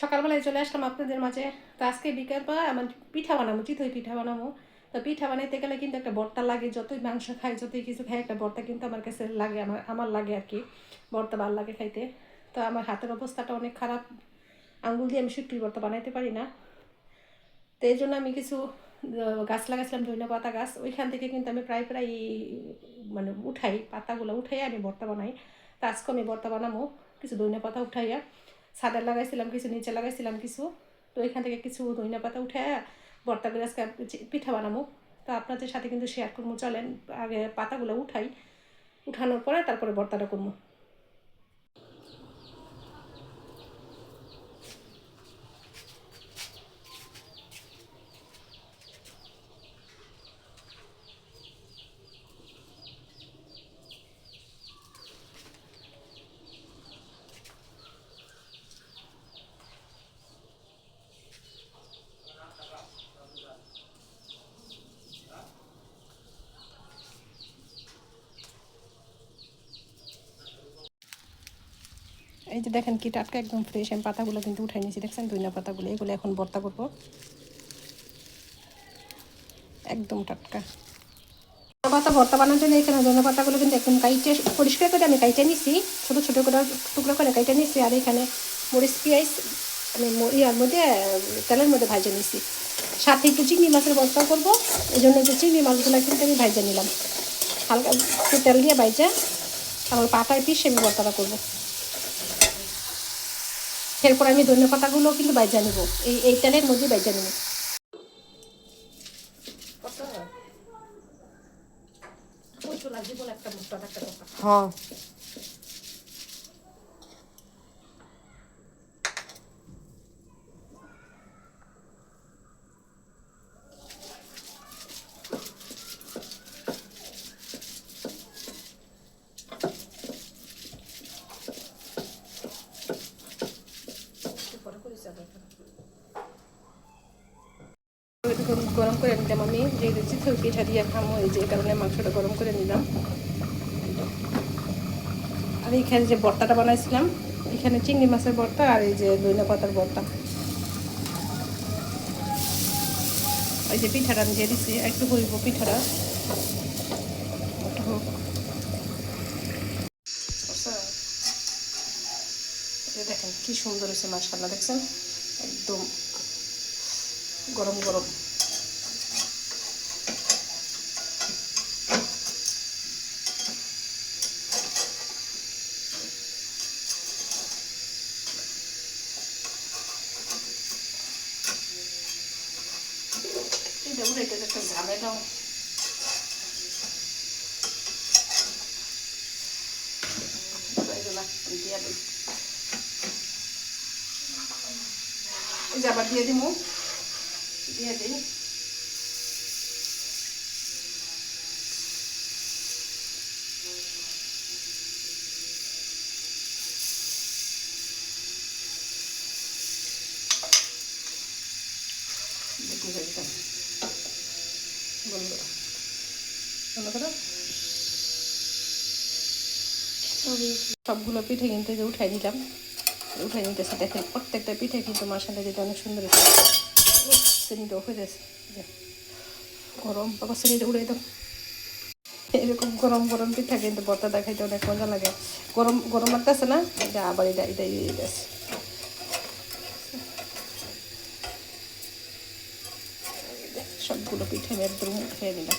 সকালবেলায় চলে আসলাম আপনাদের মাঝে। তো আজকে বিকালবেলা আমার পিঠা বানাবো, চিতই পিঠা বানাবো। তো পিঠা বানাইতে গেলে কিন্তু একটা বর্তা লাগে, যতই মাংস খাই, যতই কিছু খাই, একটা বর্তা কিন্তু আমার কাছে লাগে, আমার আমার লাগে আর কি। বর্তা ভালো লাগে খাইতে। তো আমার হাতের অবস্থাটা অনেক খারাপ। আঙ্গুল দিয়ে আমি শুটকির ভর্তা বানাইতে পারি না। তো এই জন্য আমি কিছু গাছ লাগাইছিলাম ধনিয়া পাতা গাছ। ওইখান থেকে কিন্তু আমি প্রায় প্রায় মানে উঠাই, পাতাগুলো উঠাই আমি বর্তা বানাই। তো আজকে আমি বর্তা বানাবো, কিছু ধনিয়া পাতা উঠাইয়া। ছাদে লাগাইছিলাম কিছু, নিচে লাগাইছিলাম কিছু। তো এখান থেকে কিছু ধনিয়া পাতা উঠে বর্তা করে আজকে পিঠা বানাবো। তো আপনাদের সাথে কিন্তু শেয়ার করব। চলেন, আগে পাতাগুলো উঠাই। উঠানোর পরে তারপরে বর্তাটা করব। এই যে দেখেন কি টাটকা একদম ফ্রেশ আমি পাতাগুলো কিন্তু উঠাই নিয়েছি, দেখছেন? ধনিয়া পাতাগুলো, এগুলো এখন ভর্তা করব। একদম টাটকা। পাতা ভর্তা বানানোর জন্য এখানে ধনে পাতাগুলো কিন্তু একদম কাইটে, পরিষ্কার করে আমি কাইটে নিছি, ছোটো ছোটো করে, টুকরো করে কাইটে নিছি, আর এখানে মরিচ, পেঁয়াজ, আমি ইয়ার মধ্যে, তেলের মধ্যে ভাজে নিছি। সাথে একটু চিংড়ি মাছের ভর্তা করব, এই জন্য যে চিংড়ি মাছগুলো কিন্তু আমি ভাজে নিলাম। হালকা তেল দিয়ে ভাজা, তারপর পাতায় পিস আমি ভর্তাটা করব। এরপর আমি ধনে পাতাগুলো কিন্তু বাইজা নিব। এই এই তেলের মধ্যে বাইজা নেব। হ্যাঁ। গরম করে নিলাম আমি, যে চিতল পিঠা দিয়ে খামো এই যে এই কারণে মাংসটা গরম করে নিলাম। আর এইখানে যে বর্তাটা বানাইছিলাম, এখানে চিংড়ি মাছের বর্তা আর এই যে দইনা পাতার বর্তা। এই যে পিঠাটা আমি দিয়ে দিচ্ছি একটু হইব পিঠাটা। এই দেখেন কি সুন্দর হয়েছে মাছ মাসাল্লাহ দেখছেন? একদম গরম গরম এটা উড়াইতে যে আবার দিয়ে দিমু। দিয়ে দিই। দেখুন এটা বন্ধ করো করো সবগুলো পিঠে কিন্তু যে উঠাই নিলাম উঠাই নিতেছে দেখেন প্রত্যেকটা পিঠে কিন্তু মাসালে অনেক সুন্দর হয়ে যাচ্ছে যে গরম বাবা চিনিটা উড়ে দাও। এরকম গরম গরম পিঠা কিন্তু বর্তা দেখাইতে অনেক মজা লাগে। গরম গরম লাগতেছে না এটা আবার এটা এটা ইয়ে গেছে সবগুলো পিঠে আমি খেয়ে নিলাম।